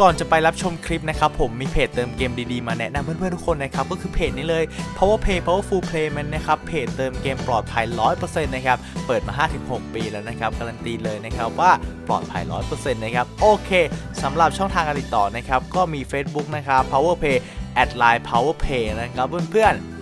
ก่อนจะไปรับชมคลิปนะครับผมมีเพจเติมเกมดีๆมาแนะนำเพื่อนๆทุกคนนะครับก็คือเพจนี้เลย Power Play Powerful Play มันนะครับเพจเติมเกมปลอดภัย 100%นะครับเปิดมา 5-6 ปีแล้วนะครับการันตีเลยนะครับว่าปลอดภัย 100%นะครับโอเคสำหรับช่องทางการติดต่อนะครับก็มี Facebook นะครับ Power Play at line Power Play นะครับเพื่อนๆ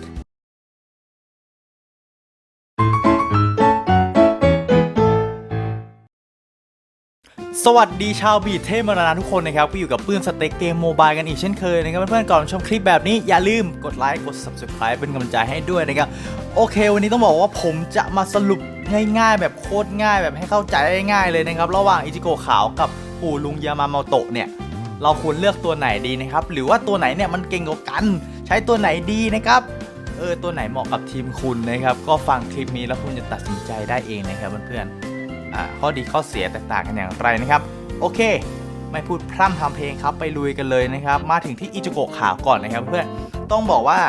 สวัสดีชาวบีทเทพมรณะทุกคนนะครับก็อยู่กับปื้มสเต็กเกมโมบายกันอีกเช่นเคยนะครับเพื่อนๆก่อนชมคลิปแบบนี้อย่าลืมกดไลค์กด subscribe เป็นกำลังใจให้ด้วยนะครับโอเค วันนี้ต้องบอกว่าผมจะมาสรุปง่ายๆ แบบโคตรง่ายแบบให้เข้าใจง่ายเลยนะครับ ระหว่างอิจิโกขาวกับปู่ลุงยามาโมโตะเนี่ยเราควรเลือกตัวไหนดีนะครับหรือว่าตัวไหนเนี่ยมันเก่งกว่ากัน ใช้ตัวไหนดีนะครับเออตัวไหนเหมาะกับทีมคุณนะครับก็ฟังคลิปนี้แล้วคุณจะตัดสินใจได้เองนะครับเพื่อนๆ ข้อดีข้อเสียแตกต่างกันอย่างไรนะครับ โอเค ไม่พูดพร่ำทำเพลงครับไปลุยกันเลยนะครับ มาถึงที่อิจิโกะขาวก่อนนะครับ เพื่อนต้องบอกว่า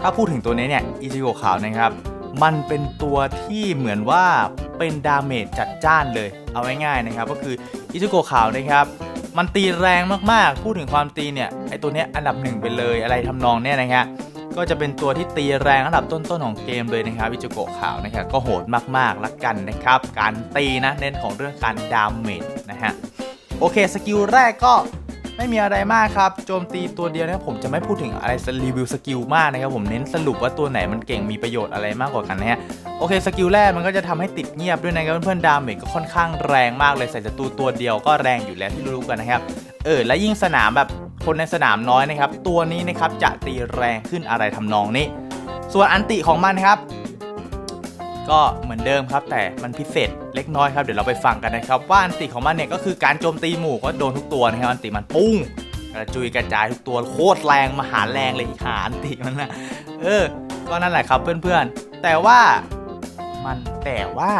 ถ้าพูดถึงตัวนี้เนี่ยอิจิโกะขาวนะครับ มันเป็นตัวที่เหมือนว่าเป็นดาเมจจัดจ้านเลยเอาง่ายๆนะครับ ก็คืออิจิโกะขาวนะครับมันตีแรงมากๆ พูดถึงความตีเนี่ยไอตัวเนี้ยอันดับหนึ่งไปเลยอะไรทำนองเนี่ยนะครับ ก็จะเป็นตัวที่ตีแรงอันดับต้นๆของเกมเลยนะครับอิจิโกะขาวนะครับก็โหดมากๆละกันนะครับ การตีนะเน้นของเรื่องการดาเมจนะฮะโอเคสกิลแรกก็ไม่มีอะไรมากครับ โจมตีตัวเดียวนะครับผมจะไม่พูดถึงอะไรรีวิวสกิลมากนะครับผมเน้นสรุปว่าตัวไหนมันเก่งมีประโยชน์อะไรมากกว่ากันนะฮะโอเคสกิลแรกมันก็จะทำให้ติดเงียบด้วยนะครับเพื่อนๆดาเมจก็ค่อนข้างแรงมากเลยใส่ศัตรูตัวเดียวก็แรงอยู่แล้วที่รู้กันนะครับเออและยิ่งสนามแบบ คนในสนามน้อยนะครับ ตัวนี้นะครับจะตีแรงขึ้นอะไรทำนองนี้ ส่วนอันติของมันครับ ก็เหมือนเดิมครับ แต่มันพิเศษเล็กน้อยครับเดี๋ยวเราไปฟังกันนะครับ ว่าอันติของมันเนี่ยก็คือการโจมตีหมู่ก็โดนทุกตัวนะครับอันติมันปุ้งกระจุยกระจายทุกตัวโคตรแรงมหาแรงเลยหาอันติมันนะเออ ก็นั่นแหละครับเพื่อนๆ แต่ว่ามันแต่ว่า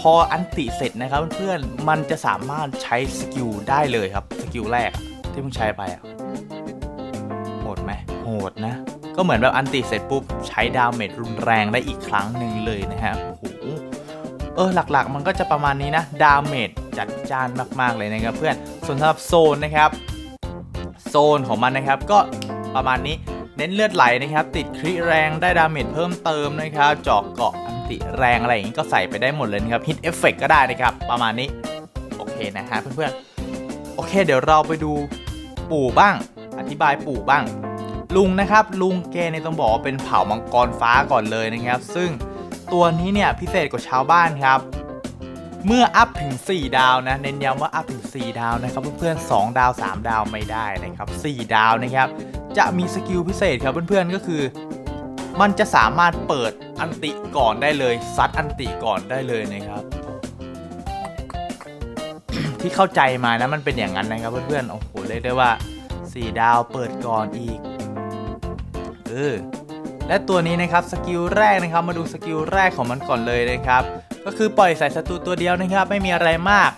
พออันติเสร็จนะครับเพื่อนๆ มันจะสามารถใช้สกิลได้เลยครับ สกิลแรก ที่เพิ่งใช้ไปอะโหดไหมโหดนะ ก็เหมือนแบบอันติเสร็จปุ๊บ ใช้ดาเมจรุนแรงได้อีกครั้งหนึ่งเลยนะฮะโอ้โหเออหลักๆ มันก็จะประมาณนี้นะ ดาเมจจัดจ้านมากๆเลยนะครับเพื่อนส่วนสำหรับโซนนะครับโซนของมันนะครับก็ประมาณนี้เน้นเลือดไหลนะครับ ติดคริแรงได้ดาเมจเพิ่มเติมนะครับเจาะเกาะอันติแรงอะไรอย่างนี้ก็ใส่ไปได้หมดเลยนะครับฮิตเอฟเฟกก็ได้นะครับ ประมาณนี้ โอเคนะฮะเพื่อนๆ โอเค เดี๋ยวเราไปดู ปู่บ้าง อธิบายปู่บ้าง ลุงนะครับ ลุงแกเนี่ยต้องบอกว่าเป็นเผ่ามังกรฟ้าก่อนเลยนะครับ ซึ่งตัวนี้เนี่ยพิเศษกว่าชาวบ้านครับ เมื่ออัพถึง 4 ดาวนะเน้นย้ำว่าอัพถึง 4 ดาวนะครับเพื่อนๆ2ดาว 3 ดาวไม่ได้นะครับ4ดาวนะครับ จะมีสกิลพิเศษครับเพื่อนๆก็คือ มันจะสามารถเปิดอันติก่อนได้เลยซัดอันติก่อนได้เลยนะครับ ที่เข้าใจมานะมันเป็นอย่างนั้นนะครับเพื่อนๆโอ้โหเรียกได้ว่า 4 ดาวเปิดก่อนอีกเออและตัวนี้นะครับสกิลแรกนะครับมาดูสกิลแรกของมันก่อนเลยนะครับ ก็คือปล่อยใส่ศัตรูตัวเดียวนะครับ ไม่มีอะไรมาก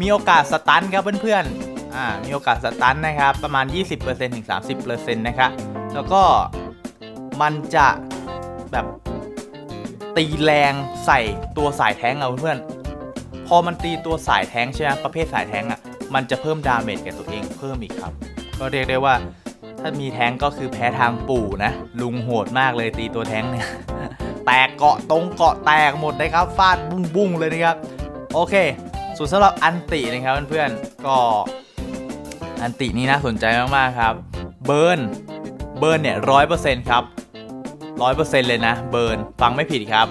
มีโอกาสสตันครับเพื่อนๆอ่ามีโอกาสสตันนะครับ ประมาณ 20%ถึง 30%นะครับแล้วก็มันจะแบบตีแรงใส่ตัวสายแท้งเอาเพื่อน พอมันตีตัวสายแท้งใช่ไหมประเภทสายแท้งอะมันจะเพิ่มดาเมจแก่ตัวเองเพิ่มอีกครับ ก็เรียกได้ว่า ถ้ามีแท้งก็คือแพ้ทางปู่นะ ลุงโหดมากเลยตีตัวแท้งเนี่ยแตกเกาะตรงเกาะแตกหมดนะครับฟาดบุ้งบุ้งเลยนะครับ โอเคส่วนสำหรับอันตินะครับเพื่อนๆก็อันตินี้น่าสนใจมากๆครับ เบิร์นเบิร์นเนี่ยร้อยเปอร์เซ็นต์ครับร้อยเปอร์เซ็นต์เลยนะ เบิร์นฟังไม่ผิดครับ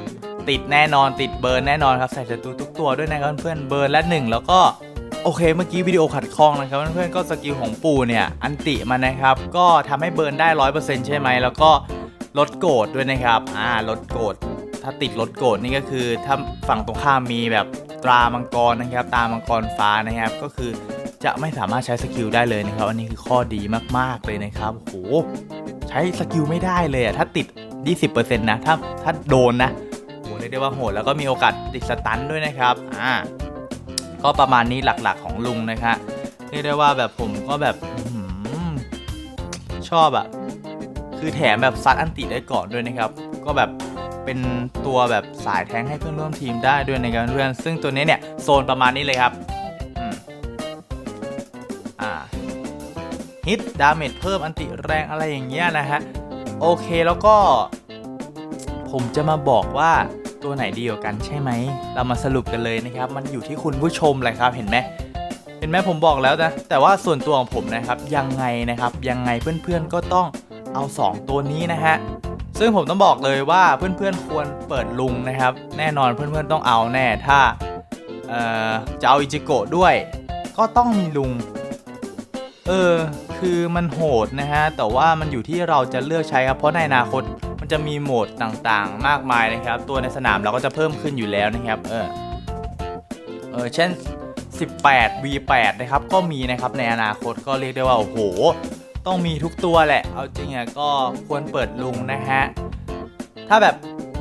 ติดแน่นอนติดเบิร์นแน่นอนครับใส่ศัตรูทุกตัวด้วยนะครับเพื่อนเบิร์นและหนึ่งแล้วก็โอเคเมื่อกี้วิดีโอขัดข้องนะครับเพื่อนๆก็สกิลของปู่เนี่ยอันติมันนะครับก็ทำให้เบิร์นได้ร้อยเปอร์เซ็นต์ใช่ไหมแล้วก็ลดโกรธด้วยนะครับอ่าลดโกรธถ้าติดรถโกรธนี่ก็คือถ้าฝั่งตรงข้ามมีแบบตรามังกรนะครับตามังกรฟ้านะครับก็คือจะไม่สามารถใช้สกิลได้เลยนะครับอันนี้คือข้อดีมากๆเลยนะครับโหใช้สกิลไม่ได้เลยอะถ้าติด 20%นะถ้าถ้าโดนนะ ยกได้ว่าโหดแล้วก็มีโอกาสติดสตันด้วยนะครับอ่าก็ประมาณนี้หลักๆของลุงนะครับเรียกได้ว่าแบบผมก็แบบอื้อหือชอบอะคือแถมแบบซัดอันติได้ก่อนด้วยนะครับ ก็แบบเป็นตัวแบบสายแทงให้เพื่อนร่วมทีมได้ด้วยในการเพื่อนซึ่งตัวนี้เนี่ยโซนประมาณนี้เลยครับอืมฮิตดาเมจเพิ่มอันติแรงอะไรอย่างเงี้ยนะฮะ โอเคแล้วก็ ผมจะมาบอกว่า ตัวไหนดีกว่ากันใช่ไหม เรามาสรุปกันเลยนะครับ มันอยู่ที่คุณผู้ชมเลยครับ เห็นไหมเห็นไหมผมบอกแล้วนะ แต่ว่าส่วนตัวของผมนะครับยังไงนะครับ ยังไงเพื่อนๆก็ต้องเอา 2 ตัวนี้นะฮะซึ่งผมต้องบอกเลยว่าเพื่อนๆควรเปิดลุงนะครับ แน่นอนเพื่อนๆต้องเอาแน่ถ้าจะเอาอิจิโกะด้วย ก็ต้องมีลุง เออคือมันโหดนะฮะแต่ว่ามันอยู่ที่เราจะเลือกใช้ครับเพราะในอนาคต มันจะมีโหมดต่างๆ มากมายนะครับ ตัวในสนามเราก็จะเพิ่มขึ้นอยู่แล้วนะครับ เออ เออ เช่น 18 V8 นะครับ ก็มีนะครับ ในอนาคตก็เรียกได้ว่า โอ้โห ต้องมีทุกตัวแหละ เอาจริงอะก็ควรเปิดลุงนะฮะ ถ้าแบบ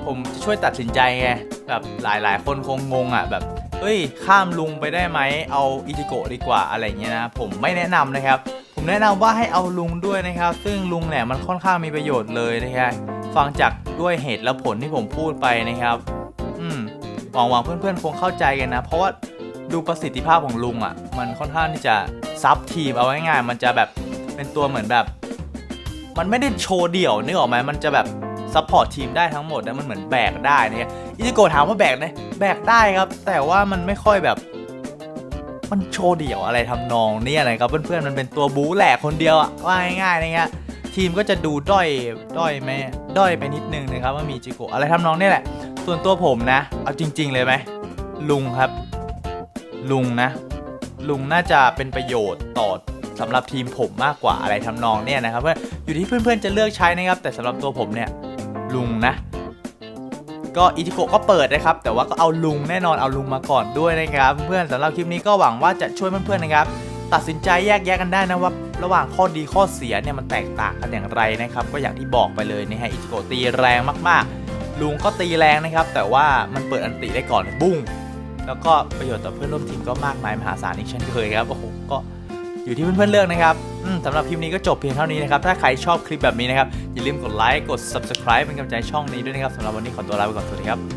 ผมจะช่วยตัดสินใจไง แบบหลายๆ คนคงงงอะ แบบเฮ้ย ข้ามลุงไปได้ไหม เอาอิจิโกะดีกว่าอะไรเงี้ยนะ ผมไม่แนะนำนะครับ ผมแนะนำว่าให้เอาลุงด้วยนะครับ ซึ่งลุงเนี่ยมันค่อนข้างมีประโยชน์เลยนะครับ ฟังจากด้วยเหตุและผลที่ผมพูดไปนะครับ อืมหวังหวังเพื่อนๆ คงเข้าใจกันนะ เพราะว่าดูประสิทธิภาพของลุงอะ มันค่อนข้างที่จะซับทีมเอาไว้ง่าย มันจะแบบเป็นตัวเหมือนแบบ มันไม่ได้โชว์เดี่ยวนึกออกไหมมันจะแบบซัพพอร์ตทีมได้ทั้งหมดนะมันเหมือนแบกได้เนี่ยอิจิโกถามว่าแบกไหมแบกได้ครับ แต่ว่ามันไม่ค่อยแบบ มันโชว์เดี่ยวอะไรทำนองเนี่ยนะครับเพื่อนๆมันเป็นตัวบู๊แหลกคนเดียวอะว่าง่ายๆนะเงี้ย ทีมก็จะดูด้อยด้อยไหมด้อยไปนิดนึงนะครับว่ามีอิจิโกะอะไรทำนองนี่แหละ ส่วนตัวผมนะ เอาจริง ๆ เลยไหมลุงครับ ลุงนะ ลุงน่าจะเป็นประโยชน์ต่อสำหรับทีมผมมากกว่าอะไรทำนองเนี่ยนะครับว่าอยู่ที่เพื่อนๆจะเลือกใช้นะครับ แต่สำหรับตัวผมเนี่ยลุงนะ ก็อิจิโกะก็เปิดนะครับ แต่ว่าก็เอาลุงแน่นอนเอาลุงมาก่อนด้วยนะครับ เพื่อนสำหรับคลิปนี้ก็หวังว่าจะช่วยเพื่อนๆนะครับ ตัดสินใจแยกแยะกันได้นะว่า ระหว่างข้อดีข้อเสียเนี่ยมันแตกต่างกันอย่างไรนะครับ ก็อย่างที่บอกไปเลยนะฮะอิจิโกตีแรงมากๆ ลุงก็ตีแรงนะครับ แต่ว่ามันเปิดอันติได้ก่อนบุ้งแล้วก็ประโยชน์ต่อเพื่อนร่วมทีมก็มากมายมหาศาลอีกเช่นเคยครับโอ้โหก็อยู่ที่เพื่อนๆเลือกนะครับสำหรับคลิปนี้ก็จบเพียงเท่านี้นะครับ ถ้าใครชอบคลิปแบบนี้นะครับ อย่าลืมกดไลค์ กด subscribe เป็นกำลังใจช่องนี้ด้วยนะครับสำหรับวันนี้ขอตัวลาไปก่อน สวัสดีครับ